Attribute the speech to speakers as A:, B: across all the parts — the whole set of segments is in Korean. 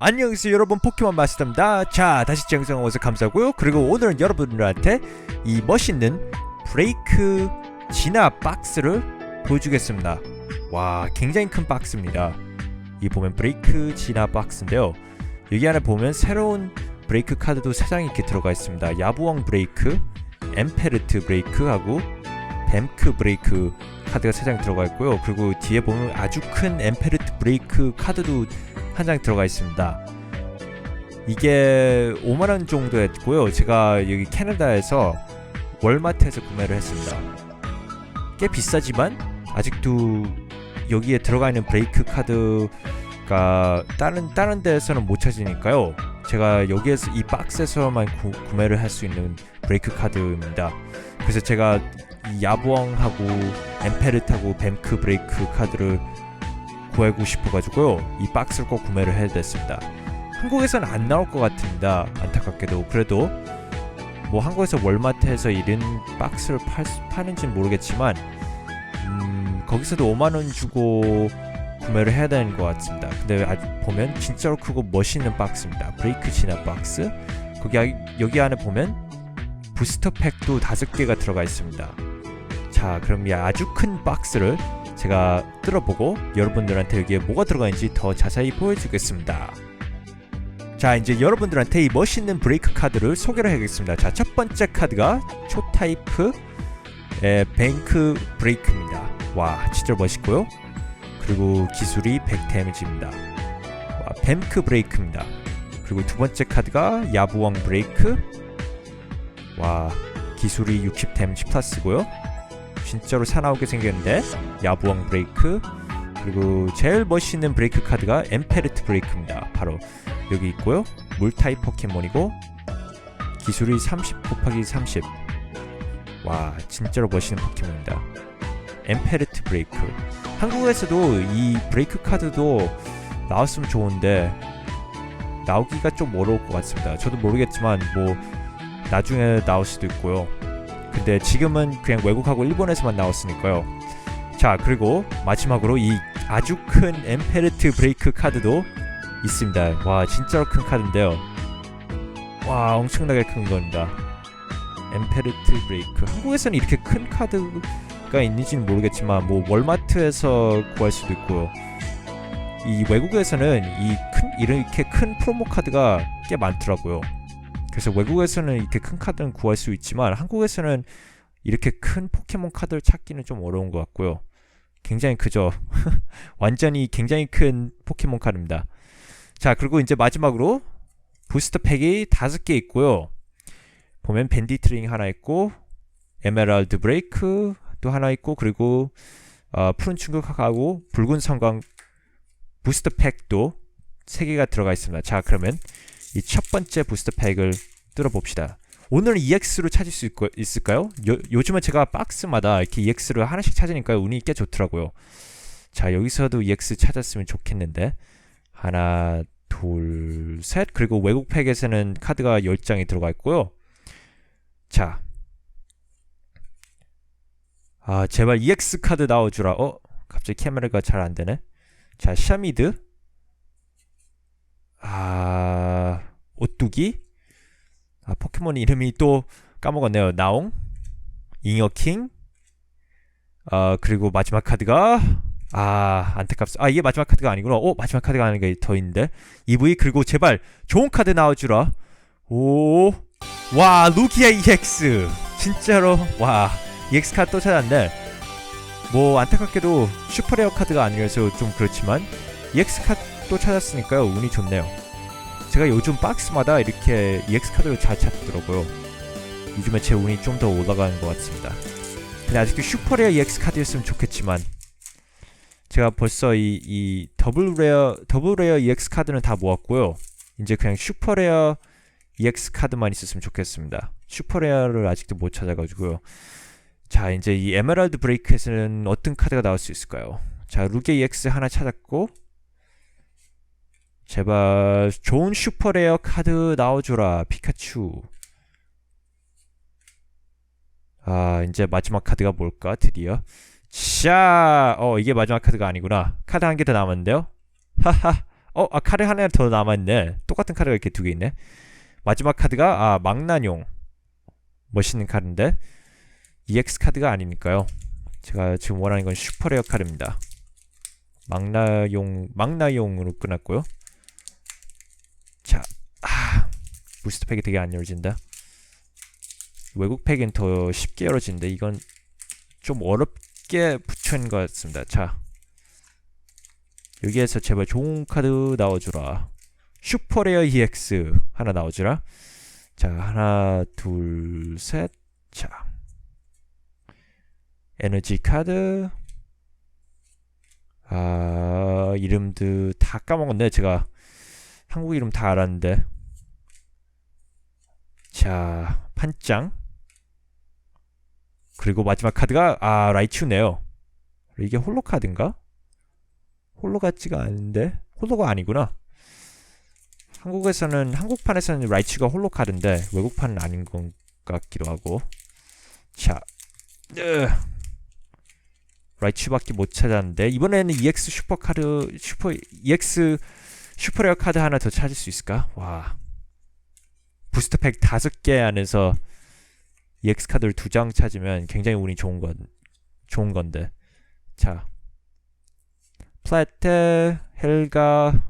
A: 안녕하세요 여러분. 포켓몬 마스터입니다. 자 다시 정성 오서 감사하고요. 그리고 오늘은 여러분들한테 이 멋있는 브레이크 진압 박스를 보여주겠습니다. 와 굉장히 큰 박스입니다. 이 보면 브레이크 진압 박스인데요. 여기 안에 보면 새로운 브레이크 카드도 3장이 이렇게 들어가 있습니다. 야부왕 브레이크 엠페르트 브레이크하고 뱀크 브레이크 카드가 3장 들어가 있고요. 그리고 뒤에 보면 아주 큰 엠페르트 브레이크 카드도 한 장 들어가 있습니다. 이게 5만 원 정도 했고요. 제가 여기 캐나다에서 월마트에서 구매를 했습니다. 꽤 비싸지만 아직도 여기에 들어가 있는 브레이크 카드가 다른 다른 데서는 못 찾으니까요. 제가 여기에서 이 박스에서만 구, 구매를 할 수 있는 브레이크 카드입니다. 그래서 제가 이 야부왕하고 엠페르트하고 뱀크 브레이크 카드를 구하고 싶어가지고요. 이 박스를 꼭 구매를 해야 됐습니다. 한국에서는 안 나올 것 같습니다. 안타깝게도. 그래도 뭐 한국에서 월마트에서 이런 박스를 팔, 파는지는 모르겠지만 음, 거기서도 5만원 주고 구매를 해야 되는 것 같습니다. 근데 아주 보면 진짜로 크고 멋있는 박스입니다. 브레이크 진압 박스. 거기 아- 여기 안에 보면 부스터 팩도 다섯 개가 들어가 있습니다. 자 그럼 이 아주 큰 박스를 제가 뜯어보고 여러분들한테 여기에 뭐가 들어가 있는지 더 자세히 보여주겠습니다. 자 이제 여러분들한테 이 멋있는 브레이크 카드를 소개를 해야겠습니다. 자 첫 번째 카드가 초타이프 의 뱅크 브레이크입니다. 와 진짜 멋있고요. 그리고 기술이 100 데미지입니다. 와, 뱀크 브레이크입니다. 그리고 두 번째 카드가 야부왕 브레이크 와 기술이 60 데미지 플러스고요. 진짜로 사나우게 생겼는데 야부왕 브레이크 그리고 제일 멋있는 브레이크 카드가 엠페르트 브레이크입니다. 바로 여기 있고요. 물 타입 포켓몬이고 기술이 30 곱하기 30 와 진짜로 멋있는 포켓몬입니다. 엠페르트 브레이크. 한국에서도 이 브레이크 카드도 나왔으면 좋은데 나오기가 좀 어려울 것 같습니다. 저도 모르겠지만 뭐 나중에 나올 수도 있고요 근데 지금은 그냥 외국하고 일본에서만 나왔으니까요. 자 그리고 마지막으로 이 아주 큰 엠페르트 브레이크 카드도 있습니다. 와 진짜로 큰 카드인데요. 와 엄청나게 큰 겁니다. 엠페르트 브레이크 한국에서는 이렇게 큰 카드가 있는지는 모르겠지만 뭐 월마트에서 구할 수도 있고요. 이 외국에서는 이 큰 이렇게 큰 프로모 카드가 꽤 많더라고요. 그래서 외국에서는 이렇게 큰 카드는 구할 수 있지만 한국에서는 이렇게 큰 포켓몬 카드를 찾기는 좀 어려운 것 같고요. 굉장히 크죠. 완전히 굉장히 큰 포켓몬 카드입니다. 자, 그리고 이제 마지막으로 부스터 팩이 다섯 개 있고요. 보면 밴디 트링 하나 있고 에메랄드 브레이크 또 하나 있고 그리고 어, 푸른 충격하고 붉은 성광 부스터 팩도 세 개가 들어가 있습니다. 자, 그러면 이 첫 번째 부스터 팩을 뚫어봅시다. 오늘은 EX로 찾을 수 있고, 있을까요? 요, 요즘은 제가 박스마다 이렇게 EX를 하나씩 찾으니까 운이 꽤 좋더라고요. 자, 여기서도 EX 찾았으면 좋겠는데. 하나, 둘, 셋. 그리고 외국 팩에서는 카드가 10장이 들어가 있고요. 자. 아, 제발 EX 카드 나와주라. 어? 갑자기 카메라가 잘 안 되네. 자, 샤미드. 아, 오뚜기. 아, 포켓몬 이름이 또 까먹었네요. 나옹, 잉어킹. 아, 그리고 마지막 카드가 아, 안타깝습니다. 아, 이게 마지막 카드가 아니구나. 어, 마지막 카드가 아닌 게더 있는데. EV 그리고 제발 좋은 카드 나와주라. 오, 와, 루키아 EX. 진짜로 와, EX 카드 또 찾았네. 뭐 안타깝게도 슈퍼레어 카드가 아니라서 좀 그렇지만 EX 카드 또 찾았으니까요 운이 좋네요 제가 요즘 박스마다 이렇게 EX 카드를 잘 찾더라고요. 요즘에 제 운이 좀 더 올라가는 것 같습니다. 근데 아직도 슈퍼레어 EX 카드였으면 좋겠지만 제가 벌써 이, 이 더블 레어 더블 레어 EX 카드는 다 모았고요. 이제 그냥 슈퍼레어 EX 카드만 있었으면 좋겠습니다. 슈퍼레어를 아직도 못 찾아가지고요. 자 이제 이 에메랄드 브레이크에서는 어떤 카드가 나올 수 있을까요? 자 루게 EX 하나 찾았고 제발 좋은 슈퍼레어 카드 나와줘라 피카츄 아 이제 마지막 카드가 뭘까 드디어 샤! 어 이게 마지막 카드가 아니구나 카드 한 개 더 남았는데요 하하 어, 아 카드 하나 더 남았네. 똑같은 카드가 이렇게 두 개 있네. 마지막 카드가 아 망나뇽 멋있는 카드인데 EX 카드가 아니니까요. 제가 지금 원하는 건 슈퍼레어 카드입니다. 망나용 망나용으로 끝났고요. 자, 아, 부스트 팩이 되게 안 열어진다. 외국 팩은 더 쉽게 열어지는데 이건 좀 어렵게 붙여 있는 것 같습니다. 자, 여기에서 제발 좋은 카드 나와주라. 슈퍼레어 EX 하나 나와주라. 자, 하나, 둘, 셋. 자, 에너지 카드. 아, 이름도 다 까먹었네. 제가 한국 이름 다 알았는데. 자, 판짱. 그리고 마지막 카드가 아, 라이츄네요. 이게 홀로 카드인가? 홀로 같지가 않은데. 홀로가 아니구나. 한국에서는 한국판에서는 라이츄가 홀로 카드인데 외국판은 아닌 것 같기도 하고. 자, 으. 라이츄밖에 못 찾았는데 이번에는 EX 슈퍼 카드 슈퍼 EX 슈퍼레어 카드 하나 더 찾을 수 있을까? 와 부스터 팩 다섯 개 안에서 EX 카드를 두 장 찾으면 굉장히 운이 좋은 건 좋은 건데. 자. 플라테 헬가.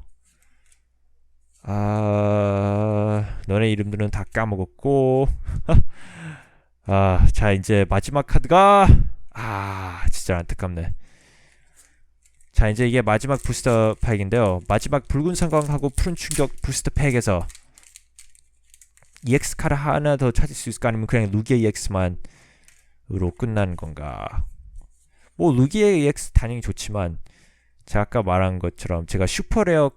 A: 아 너네 이름들은 다 까먹었고. 아 자 이제 마지막 카드가. 아 진짜 안타깝네. 자 이제 이게 마지막 부스터 팩인데요. 마지막 붉은 성광하고 푸른 충격 부스터 팩에서 EX 카드 하나 더 찾을 수 있을까? 아니면 그냥 루기아 EX만 으로 끝나는 건가? 뭐 루기아 EX 당연히 좋지만 제가 아까 말한 것처럼 제가 슈퍼레어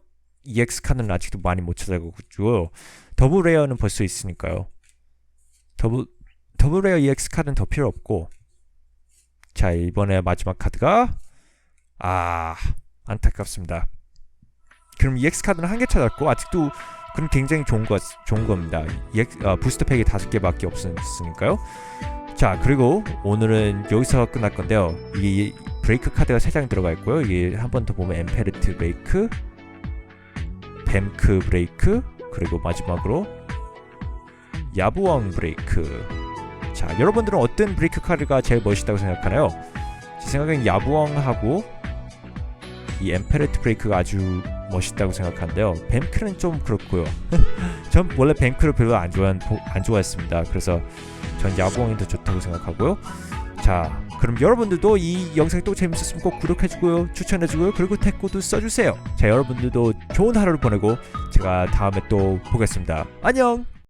A: EX 카드는 아직도 많이 못 찾아가지고 더블 레어는 벌써 있으니까요. 더블 더블 레어 EX 카드는 더 필요 없고 자 이번에 마지막 카드가 아 안타깝습니다. 그럼 EX 카드는 한 개 찾았고 아직도 그럼 굉장히 좋은 거 좋은 겁니다. EX, 아, 부스터 팩이 다섯 개밖에 없으니까요. 자 그리고 오늘은 여기서 끝날 건데요. 이 브레이크 카드가 세 장 들어가 있고요. 이게 한 번 더 보면 엠페르트 브레이크, 뱀크 브레이크, 그리고 마지막으로 야부왕 브레이크. 자, 여러분들은 어떤 브레이크 카드가 제일 멋있다고 생각하나요? 제 생각엔 야부왕하고 이 엠페레트 브레이크가 아주 멋있다고 생각하는데요. 뱀크는 좀 그렇고요. 전 원래 뱀크를 별로 안 좋아한 안 좋아했습니다. 그래서 전 야부왕이 더 좋다고 생각하고요. 자, 그럼 여러분들도 이 영상이 또 재밌었으면 꼭 구독해주고요, 추천해주고요, 그리고 댓글도 써주세요. 자, 여러분들도 좋은 하루를 보내고 제가 다음에 또 보겠습니다. 안녕.